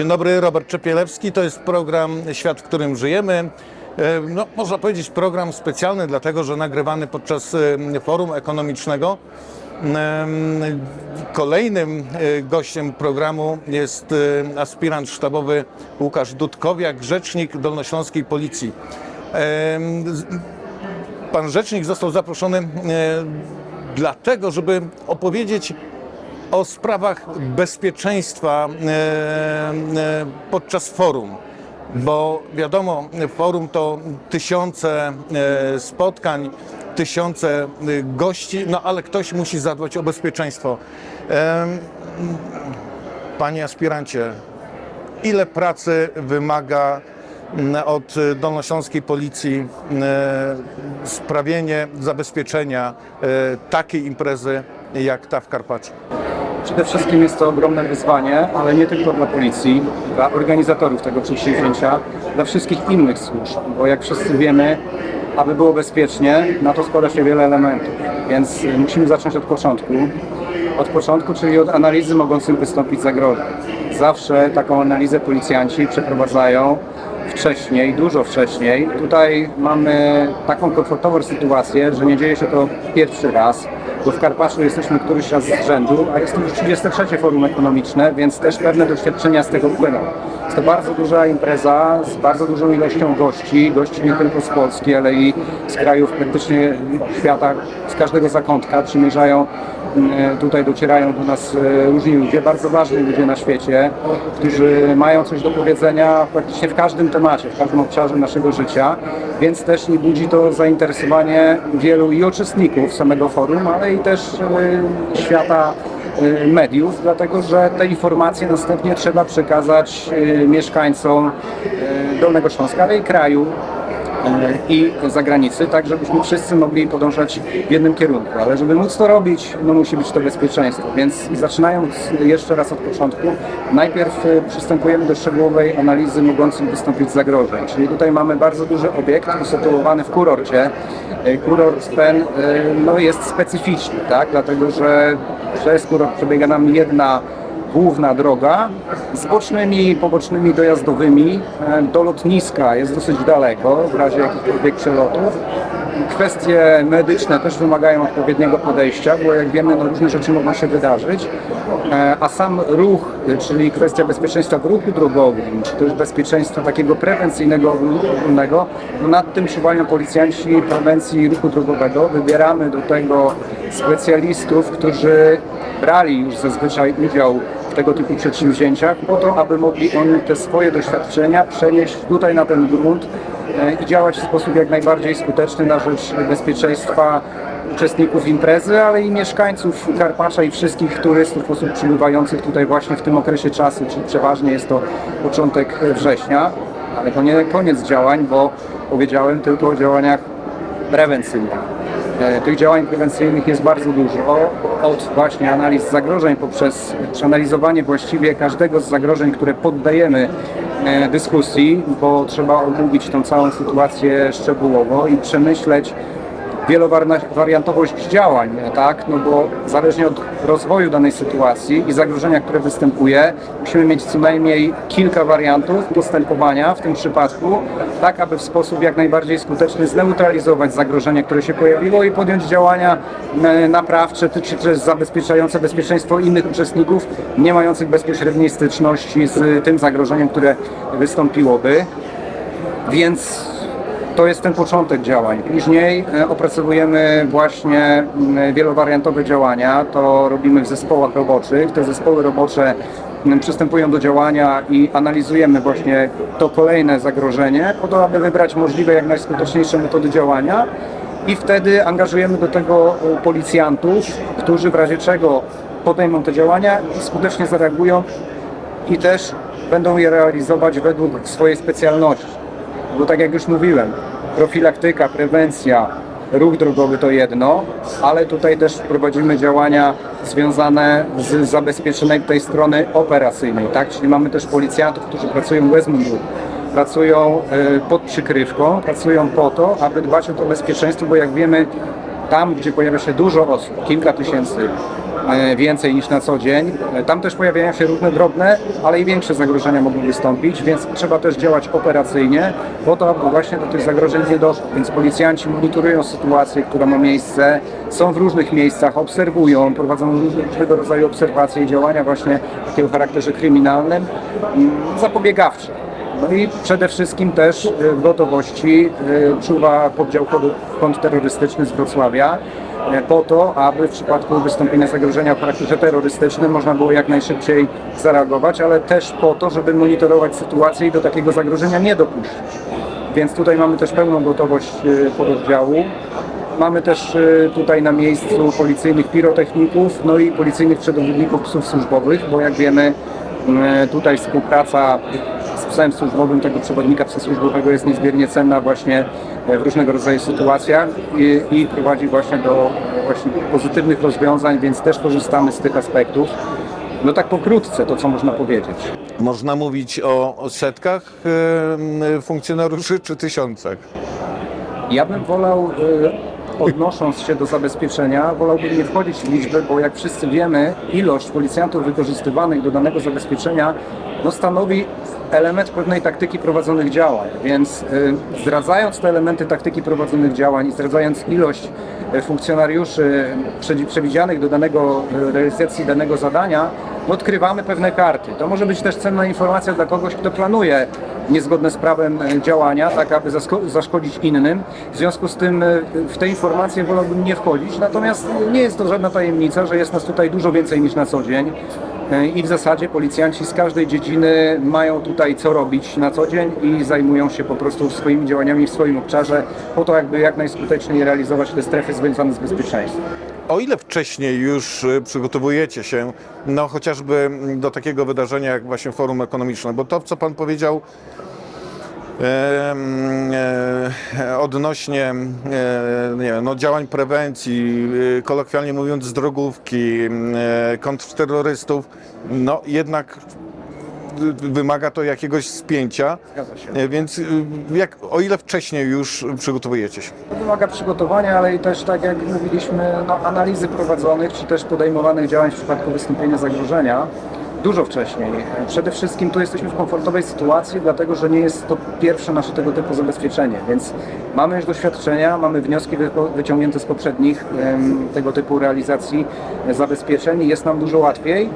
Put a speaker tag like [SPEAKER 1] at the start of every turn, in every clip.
[SPEAKER 1] Dzień dobry, Robert Czepielewski. To jest program Świat, w którym żyjemy. E, No, można powiedzieć program specjalny, dlatego że nagrywany podczas e, forum ekonomicznego. Em, Kolejnym e, gościem programu jest e, aspirant sztabowy Łukasz Dudkowiak, rzecznik Dolnośląskiej Policji. Pan rzecznik został zaproszony e, dlatego, żeby opowiedzieć o sprawach bezpieczeństwa e, e, podczas forum. Bo wiadomo, forum to tysiące e, spotkań, tysiące gości, no ale ktoś musi zadbać o bezpieczeństwo. Panie aspirancie, ile pracy wymaga od Dolnośląskiej Policji sprawienie zabezpieczenia takiej imprezy jak ta w Karpaczu?
[SPEAKER 2] Przede wszystkim jest to ogromne wyzwanie, ale nie tylko dla policji, dla organizatorów tego przedsięwzięcia, dla wszystkich innych służb, bo jak wszyscy wiemy, aby było bezpiecznie, na to składa się wiele elementów, więc y, musimy zacząć od początku. Od początku, czyli od analizy mogących wystąpić zagrożeń. Zawsze taką analizę policjanci przeprowadzają wcześniej, dużo wcześniej. Tutaj mamy taką komfortową sytuację, że nie dzieje się to pierwszy raz, bo w Karpaczu jesteśmy któryś raz z rzędu, a jest to już 33 forum ekonomiczne, więc też pewne doświadczenia z tego płyną. Jest to bardzo duża impreza z bardzo dużą ilością gości, gości nie tylko z Polski, ale i z krajów praktycznie świata, z każdego zakątka przymierzają E, Tutaj docierają do nas e, różni ludzie, bardzo ważni ludzie na świecie, którzy mają coś do powiedzenia praktycznie w każdym temacie, w każdym obszarze naszego życia, więc też nie budzi to zainteresowanie wielu i uczestników samego forum, ale i też e, świata e, mediów, dlatego że te informacje następnie trzeba przekazać e, mieszkańcom Dolnego Śląska, ale i kraju i zagranicy, tak żebyśmy wszyscy mogli podążać w jednym kierunku. Ale żeby móc to robić, no musi być to bezpieczeństwo. Więc zaczynając jeszcze raz od początku, najpierw e, przystępujemy do szczegółowej analizy mogących wystąpić zagrożeń. Czyli tutaj mamy bardzo duży obiekt usytuowany w kurorcie. E, Kurort ten e, no, jest specyficzny, tak? dlatego że przez kurort przebiega nam jedna główna droga z bocznymi, pobocznymi dojazdowymi e, do lotniska jest dosyć daleko w razie jakichkolwiek przelotów. Kwestie medyczne też wymagają odpowiedniego podejścia, bo jak wiemy, no, różne rzeczy mogą się wydarzyć, E, a sam ruch, e, czyli kwestia bezpieczeństwa w ruchu drogowym, czy też bezpieczeństwa takiego prewencyjnego ogólnego, no nad tym czuwają policjanci prewencji ruchu drogowego. Wybieramy do tego specjalistów, którzy brali już zazwyczaj udział w tego typu przedsięwzięciach, po to, aby mogli oni te swoje doświadczenia przenieść tutaj na ten grunt e, i działać w sposób jak najbardziej skuteczny na rzecz bezpieczeństwa uczestników imprezy, ale i mieszkańców Karpacza i wszystkich turystów, osób przybywających tutaj właśnie w tym okresie czasu, czyli przeważnie jest to początek września, ale to nie koniec działań, bo powiedziałem tylko o działaniach prewencyjnych. E, Tych działań prewencyjnych jest bardzo dużo, od właśnie analiz zagrożeń poprzez przeanalizowanie właściwie każdego z zagrożeń, które poddajemy e, dyskusji, bo trzeba omówić tą całą sytuację szczegółowo i przemyśleć wielowariantowość działań, tak? No bo zależnie od rozwoju danej sytuacji i zagrożenia, które występuje, musimy mieć co najmniej kilka wariantów postępowania w tym przypadku, tak aby w sposób jak najbardziej skuteczny zneutralizować zagrożenie, które się pojawiło i podjąć działania e, naprawcze czy też zabezpieczające bezpieczeństwo innych uczestników, nie mających bezpośredniej styczności z tym zagrożeniem, które wystąpiłoby. Więc to jest ten początek działań. Później e, opracowujemy właśnie mm, wielowariantowe działania. To robimy w zespołach roboczych. Te zespoły robocze mm, przystępują do działania i analizujemy właśnie to kolejne zagrożenie, po to, aby wybrać możliwe jak najskuteczniejsze metody działania. I wtedy angażujemy do tego policjantów, którzy w razie czego podejmą te działania i skutecznie zareagują i też będą je realizować według swojej specjalności. Bo tak jak już mówiłem, profilaktyka, prewencja, ruch drogowy to jedno, ale tutaj też prowadzimy działania związane z zabezpieczeniem tej strony operacyjnej, tak? Czyli mamy też policjantów, którzy pracują bez munduru, pracują e, pod przykrywką, pracują po to, aby dbać o to bezpieczeństwo, bo jak wiemy, tam, gdzie pojawia się dużo osób, kilka tysięcy więcej niż na co dzień. E, Tam też pojawiają się różne drobne, ale i większe zagrożenia mogą wystąpić, więc trzeba też działać operacyjnie po to, aby właśnie do tych zagrożeń nie doszło. Więc policjanci monitorują sytuację, która ma miejsce, są w różnych miejscach, obserwują, prowadzą różnego rodzaju obserwacje i działania właśnie takiego o charakterze kryminalnym, mm, zapobiegawcze. No i przede wszystkim też w gotowości y, czuwa poddział kontrterrorystyczny z Wrocławia po to, aby w przypadku wystąpienia zagrożenia o charakterze terrorystycznym można było jak najszybciej zareagować, ale też po to, żeby monitorować sytuację i do takiego zagrożenia nie dopuścić. Więc tutaj mamy też pełną gotowość y, pododdziału. Mamy też y, tutaj na miejscu policyjnych pirotechników, no i policyjnych przewodników psów służbowych, bo jak wiemy y, tutaj współpraca psem służbowym tego przewodnika psa służbowego jest niezmiernie cenna właśnie e, w różnego rodzaju sytuacjach i, i prowadzi właśnie do e, właśnie pozytywnych rozwiązań, więc też korzystamy z tych aspektów. No tak pokrótce to, co można powiedzieć.
[SPEAKER 1] Można mówić o, o setkach e, funkcjonariuszy czy tysiącach?
[SPEAKER 2] Ja bym wolał, y, odnosząc się do zabezpieczenia, wolałbym nie wchodzić w liczby, bo jak wszyscy wiemy, ilość policjantów wykorzystywanych do danego zabezpieczenia no, stanowi element pewnej taktyki prowadzonych działań. Więc y, zdradzając te elementy taktyki prowadzonych działań i zdradzając ilość y, funkcjonariuszy prze- przewidzianych do danego y, realizacji danego zadania, odkrywamy pewne karty. To może być też cenna informacja dla kogoś, kto planuje niezgodne z prawem działania, tak aby zaszkodzić innym. W związku z tym w te informacje wolałbym nie wchodzić, natomiast nie jest to żadna tajemnica, że jest nas tutaj dużo więcej niż na co dzień. E, I w zasadzie policjanci z każdej dziedziny mają tutaj co robić na co dzień i zajmują się po prostu swoimi działaniami w swoim obszarze po to, jakby jak najskuteczniej realizować te strefy związane z bezpieczeństwem.
[SPEAKER 1] O ile wcześniej już e, przygotowujecie się, no chociażby do takiego wydarzenia jak właśnie forum ekonomiczne, bo to, co Pan powiedział odnośnie e, nie wiem, no, działań prewencji, e, kolokwialnie mówiąc z drogówki, e, kontrterrorystów, no jednak wymaga to jakiegoś spięcia, e, więc e, jak, o ile wcześniej już przygotowujecie się?
[SPEAKER 2] Wymaga przygotowania, ale i też, tak jak mówiliśmy, no, analizy prowadzonych, czy też podejmowanych działań w przypadku wystąpienia zagrożenia dużo wcześniej. Przede wszystkim tu jesteśmy w komfortowej sytuacji, dlatego że nie jest to pierwsze nasze tego typu zabezpieczenie, więc mamy już doświadczenia, mamy wnioski wyciągnięte z poprzednich tego typu realizacji zabezpieczeń i jest nam dużo łatwiej.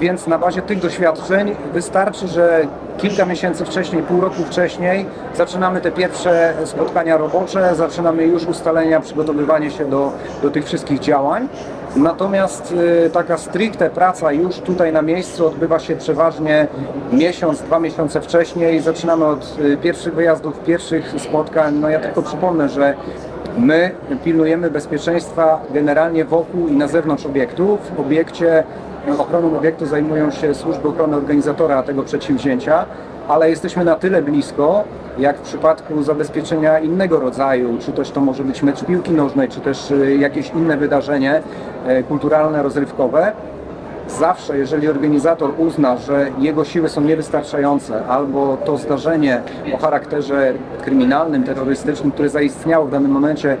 [SPEAKER 2] Więc na bazie tych doświadczeń wystarczy, że kilka miesięcy wcześniej, pół roku wcześniej zaczynamy te pierwsze spotkania robocze, zaczynamy już ustalenia, przygotowywanie się do, do tych wszystkich działań. Natomiast y, taka stricte praca już tutaj na miejscu odbywa się przeważnie miesiąc, dwa miesiące wcześniej. Zaczynamy od y, pierwszych wyjazdów, pierwszych spotkań. No ja tylko przypomnę, że My pilnujemy bezpieczeństwa generalnie wokół i na zewnątrz obiektu. W obiekcie, ochroną obiektu zajmują się służby ochrony organizatora tego przedsięwzięcia, ale jesteśmy na tyle blisko, jak w przypadku zabezpieczenia innego rodzaju, czy też to może być mecz piłki nożnej, czy też y, jakieś inne wydarzenie e, kulturalne, rozrywkowe, Zawsze, jeżeli organizator uzna, że jego siły są niewystarczające, albo to zdarzenie o charakterze kryminalnym, terrorystycznym, które zaistniało w danym momencie,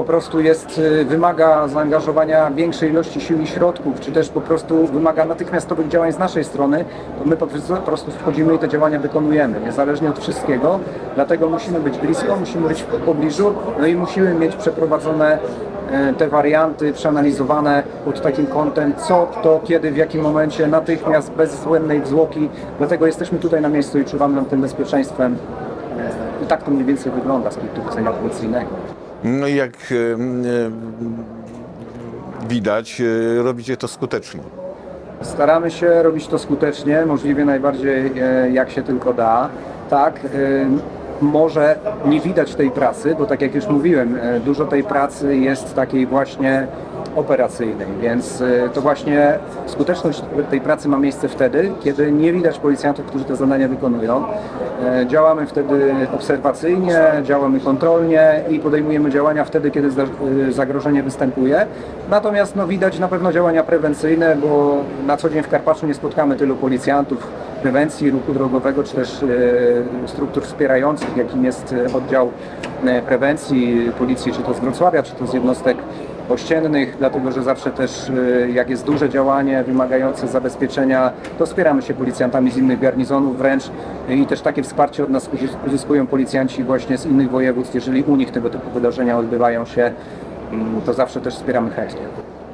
[SPEAKER 2] po prostu jest, y, wymaga zaangażowania większej ilości sił i środków, czy też po prostu wymaga natychmiastowych działań z naszej strony, to my po prostu- wchodzimy i te działania wykonujemy, niezależnie od wszystkiego. Dlatego musimy być blisko, musimy być w pobliżu, no i musimy mieć przeprowadzone e, te warianty przeanalizowane pod takim kątem, co, kto, kiedy, w jakim momencie, natychmiast, bez względnej zwłoki. Dlatego jesteśmy tutaj na miejscu i czuwamy nad tym bezpieczeństwem. E, I tak to mniej więcej wygląda z punktu widzenia policyjnego.
[SPEAKER 1] No i jak widać, e, robicie to skutecznie.
[SPEAKER 2] Staramy się robić to skutecznie, możliwie najbardziej e, jak się tylko da. Tak, e, może nie widać tej pracy, bo tak jak już mówiłem, dużo tej pracy jest takiej właśnie operacyjnej, więc e, to właśnie skuteczność tej pracy ma miejsce wtedy, kiedy nie widać policjantów, którzy te zadania wykonują. E, Działamy wtedy obserwacyjnie, działamy kontrolnie i podejmujemy działania wtedy, kiedy e, zagrożenie występuje. Natomiast no, widać na pewno działania prewencyjne, bo na co dzień w Karpaczu nie spotkamy tylu policjantów prewencji ruchu drogowego, czy też e, struktur wspierających, jakim jest oddział e, prewencji policji, czy to z Wrocławia, czy to z jednostek ościennych, dlatego że zawsze też y, jak jest duże działanie wymagające zabezpieczenia, to wspieramy się policjantami z innych garnizonów wręcz i też takie wsparcie od nas uzys- uzyskują policjanci właśnie z innych województw. Jeżeli u nich tego typu wydarzenia odbywają się, mm, to zawsze też wspieramy chętnie.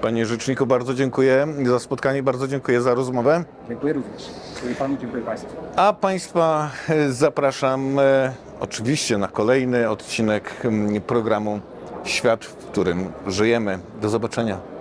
[SPEAKER 1] Panie Rzeczniku, bardzo dziękuję za spotkanie, bardzo dziękuję za rozmowę.
[SPEAKER 2] Dziękuję również. Dziękuję Panu, dziękuję Państwu.
[SPEAKER 1] A Państwa e, zapraszam e, oczywiście na kolejny odcinek mm, programu Świat, w którym żyjemy. Do zobaczenia.